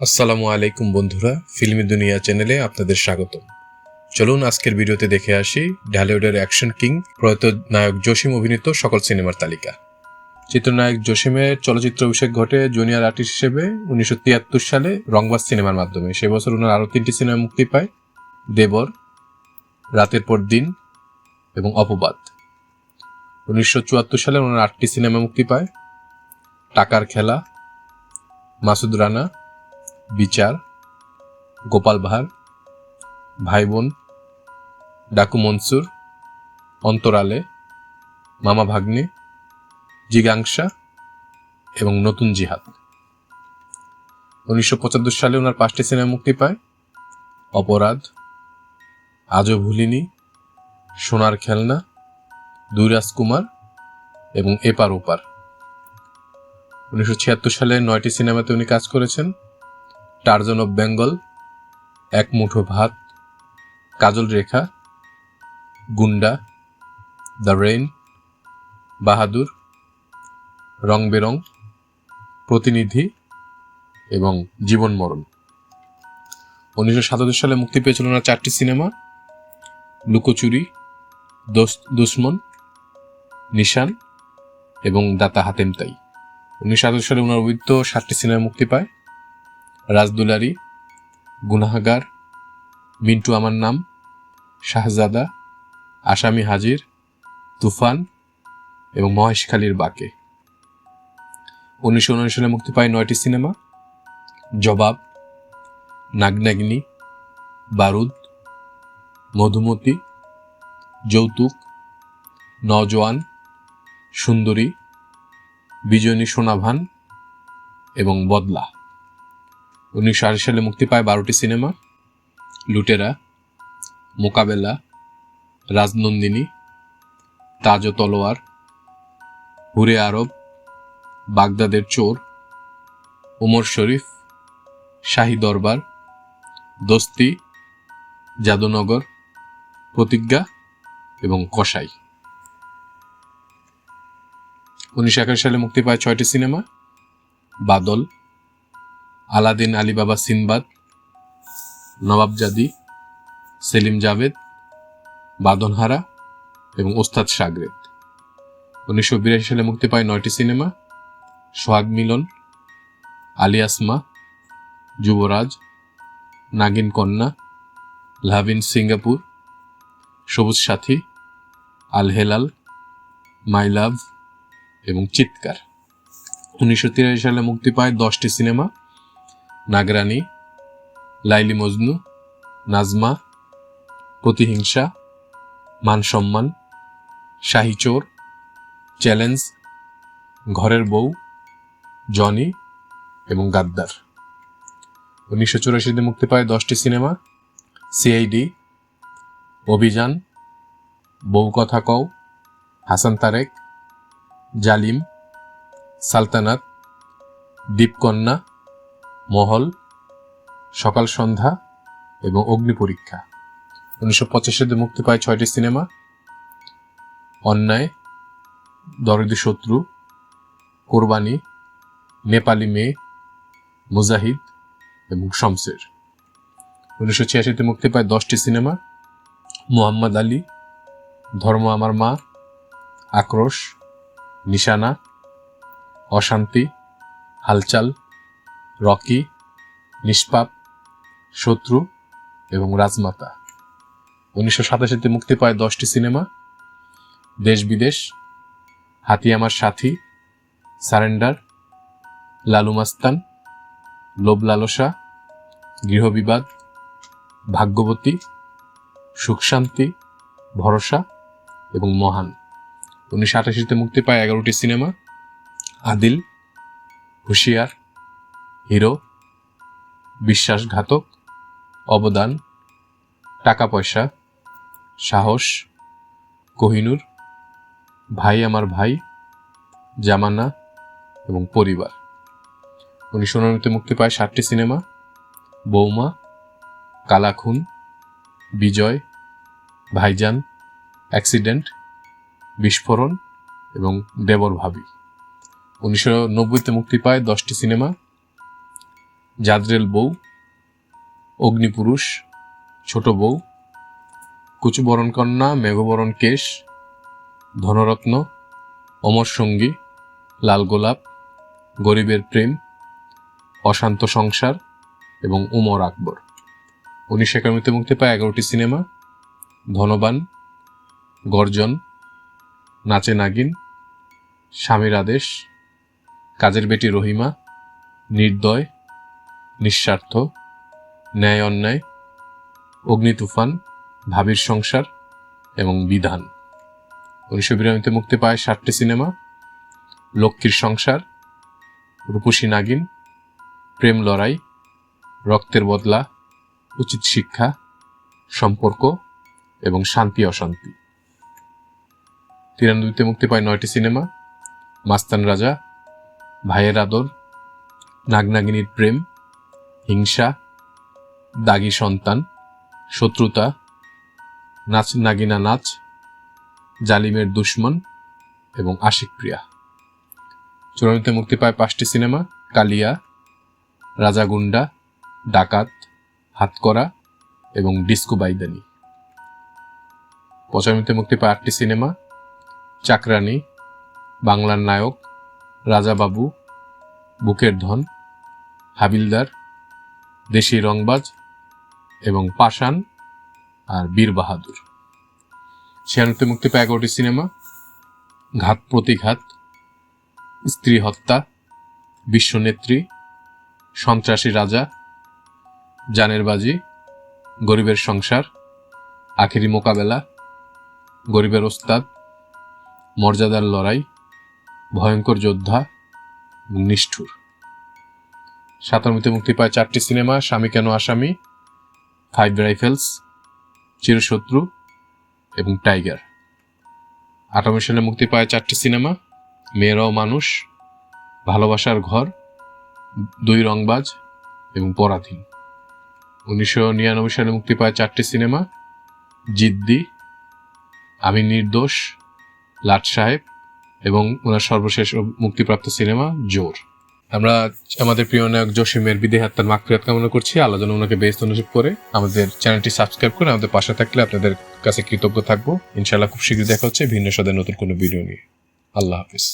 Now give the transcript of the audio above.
আসসালামু আলাইকুম বন্ধুরা, ফিল্মি দুনিয়া চ্যানেলে আপনাদের স্বাগতম। চলুন আজকের ভিডিওতে দেখে আসি ঢালিউডের অ্যাকশন কিং, প্রয়াত নায়ক জসিম অভিনীত সকল সিনেমার তালিকা। চিত্রনায়ক জসিমের চলচ্চিত্র অভিষেক ঘটে জুনিয়র আর্টিস্ট হিসেবে উনিশশো তিয়াত্তর সালে রংবাজ সিনেমার মাধ্যমে। সে বছর ওনার আরও তিনটি সিনেমা মুক্তি পায়, দেবর, রাতের পর দিন এবং অপবাদ। উনিশশো চুয়াত্তর সালে ওনার আটটি সিনেমা মুক্তি পায়, টাকার খেলা, মাসুদ রানা বিচার, গোপাল ভাঁড় ভাই বোন ডাকু মনসুর, অন্তরালে, মামা ভাগ্নে, জিগাংসা এবং নতুন জিহাদ। উনিশশো পঁচাত্তর সালে ওনার পাঁচটি সিনেমা মুক্তি পায়। অপরাধ, আজও ভুলিনি, সোনার খেলনা, দুই রাজকুমার এবং এপার ওপার। উনিশশো ছিয়াত্তর সালে নয়টি সিনেমাতে উনি কাজ করেছেন। টার্জন অফ বেঙ্গল, এক মুঠো ভাত, কাজল রেখা, গুন্ডা, দ্য রেইন, বাহাদুর, রং বেরং, প্রতিনিধি এবং জীবন মরণ। উনিশশো সাতাত্তর সালে মুক্তি পেয়েছিল ওনার চারটি সিনেমা, লুকোচুরি দুশ্মন, নিশান এবং দাতা হাতেমতাই। উনিশশো সাতাত্তর সালে ওনার অভিজ্ঞ সাতটি সিনেমা মুক্তি পায়। রাজদুলারি, গুনাহাগার, মিন্টু আমার নাম, শাহজাদা, আসামি হাজির, তুফান এবং মহেশখালীর বাকে। উনিশশো উনআশি সালে মুক্তি পায় নয়টি সিনেমা, জবাব, নাগনাগিনী, বারুদ, মধুমতি, যৌতুক নজওয়ান সুন্দরী, বিজয়নী সোনাভান এবং বদলা। উনিশশো আশি সালে মুক্তি পায় বারোটি সিনেমা। লুটেরা, মোকাবেলা, রাজনন্দিনী, তাজ ও তলোয়ার, হুরে আরব, বাগদাদের চোর, ওমর শরীফ, শাহী দরবার, দোস্তি জাদুনগর প্রতিজ্ঞা এবং কসাই। উনিশশো একাশি সালে মুক্তি পায় ছয়টি cinema, Badal Aladdin, Ali Baba, Sinbad, Nawabzadi, Selim Javed, বাদনহারা এবং ওস্তাদ সাগরেদ। উনিশশো বিরাশি সালে মুক্তি পায় নয়টি সিনেমা, সোহাগ মিলন আলিয়াসমা যুবরাজ, নাগিন কন্যা, লাভিন সিঙ্গাপুর, সবুজ সাথী, আল হেলাল, মাই লাভ এবং চিৎকার। উনিশশো তিরাশি সালে মুক্তি পায় দশটি সিনেমা নাগরানি, লাইলি মজনু, নাজমা, প্রতিহিংসা, মান সম্মান, শাহি চোর, চ্যালেঞ্জ, ঘরের বউ, জনি এবং গাদ্দার। উনিশশো চুরাশিতে মুক্তি পায় দশটি সিনেমা, সিআইডি, অভিযান, বউ কথা কও, হাসান তারেক, জালিম, সালতানাত, দীপকন্যা মহল, সকাল সন্ধ্যা এবং অগ্নি পরীক্ষা। উনিশশো পঁচাশিতে মুক্তি পায় ছয়টি সিনেমা। অন্যায়, দরদি শত্রু, কোরবানি, নেপালি মেয়ে, মুজাহিদ এবং শমসের। উনিশশো ছিয়াশিতে মুক্তি পায় দশটি সিনেমা। মুহাম্মদ আলী, ধর্ম আমার মা, আক্রোশ, নিশানা, অশান্তি, হালচাল রকি, নিষ্পাপ, শত্রু এবং রাজমাতা। উনিশশো সাতাশিতে মুক্তি পায় দশটি সিনেমা, দেশ বিদেশ হাতি আমার সাথী, সারেন্ডার, লালু মাস্তান, লোভ লালসা গৃহবিবাদ ভাগ্যবতী, সুখ শান্তি, ভরসা এবং মহান। উনিশশো আটাশিতে মুক্তি পায় এগারোটি সিনেমা, আদিল, হুঁশিয়ার হিরো, বিশ্বাসঘাতক, অবদান টাকা পয়সা সাহস, কোহিনুর, ভাই আমার ভাই, জামানা এবং পরিবার। উনিশশো উনানব্বইতে মুক্তি পায় ষাটটি সিনেমা, বৌমা, কালাখুন, বিজয়, ভাইজান, অ্যাক্সিডেন্ট, বিস্ফোরণ এবং দেবর ভাবি। উনিশশো নব্বইতে মুক্তি পায় দশটি সিনেমা জাদ্রেল বউ, অগ্নিপুরুষ, ছোট বউ কুচুবরণ কন্যা মেঘবরণ কেশ, ধনরত্ন, অমর সঙ্গী, লাল গোলাপ, গরিবের প্রেম, অশান্ত সংসার এবং উমর আকবর। উনিশশো একানব্বইতে মুক্তি পায় এগারোটি সিনেমা, ধনবান, গর্জন, নাচে নাগিন, স্বামীর আদেশ, কাজের বেটি রহিমা, নির্দয় নিঃস্বার্থ, ন্যায় অন্যায়, অগ্নি তুফান, ভাবির সংসার এবং বিধান। উনিশশো বিরানব্বইতে মুক্তি পায় ষাটটি সিনেমা, লক্ষ্মীর সংসার, রূপসী নাগিন, প্রেম লড়াই, রক্তের বদলা, উচিত শিক্ষা, সম্পর্ক এবং শান্তি অশান্তি। তিরানব্বইতে মুক্তি পায় নয়টি সিনেমা মাস্তান রাজা ভাইয়ের আদর, নাগনাগিনীর প্রেম হিংসা, দাগী সন্তান, শত্রুতা, নাচ নাগিনা নাচ, জালিমের দুশ্মন এবং আশিক প্রিয়া। চূড়ান্তে মুক্তি পায় পাঁচটি সিনেমা, কালিয়া, রাজা গুন্ডা, ডাকাত হাতকরা এবং ডিস্কো বাইদানি। পঁচানব্বইতে মুক্তি পায় আটটি সিনেমা, চাকরানি, বাংলার নায়ক, রাজাবাবু, বুকের ধন, হাবিলদার দেশি রংবাজ এবং পাষাণ আর বীর বাহাদুর। ছিয়ানব্বইতে মুক্তি পায় এগারোটি সিনেমা। ঘাত, প্রতিঘাত, স্ত্রী হত্যা, বিশ্বনেত্রী, সন্ত্রাসী রাজা জানের বাজি গরিবের সংসার, আখেরি মোকাবেলা, গরিবের ওস্তাদ, মর্যাদার লড়াই, ভয়ঙ্কর যোদ্ধা নিষ্ঠুর। সাতানব্বইতে মুক্তি পায় চারটি সিনেমা, স্বামী কেন আসামি ফাইভ রাইফেলস চিরশত্রু এবং টাইগার আটান্ন সালে মুক্তি পায় চারটি সিনেমা, মেয়েরাও মানুষ, ভালোবাসার ঘর, দুই রংবাজ এবং পরাধীন। উনিশশো নিরানব্বই সালে মুক্তি পায় চারটি সিনেমা, জিদ্দি, আমি নির্দোষ, লাট সাহেব এবং ওনার সর্বশেষ মুক্তিপ্রাপ্ত সিনেমা, জোর। আমরা আমাদের প্রিয় নায়ক জসিমের বিদেহ আত্মার মাকফিরাত কামনা করছি। আল্লাহ যেন ওনাকে বেস্ট অনুযোগ করে আমাদের চ্যানেলটি সাবস্ক্রাইব করে আমাদের পাশে থাকলে আপনাদের কাছে কৃতজ্ঞ থাকব। ইনশাআল্লাহ খুব শীঘ্রই দেখা হচ্ছে। ভিন্ন সদের নতুন কোনো ভিডিও নিয়ে। আল্লাহ হাফিজ।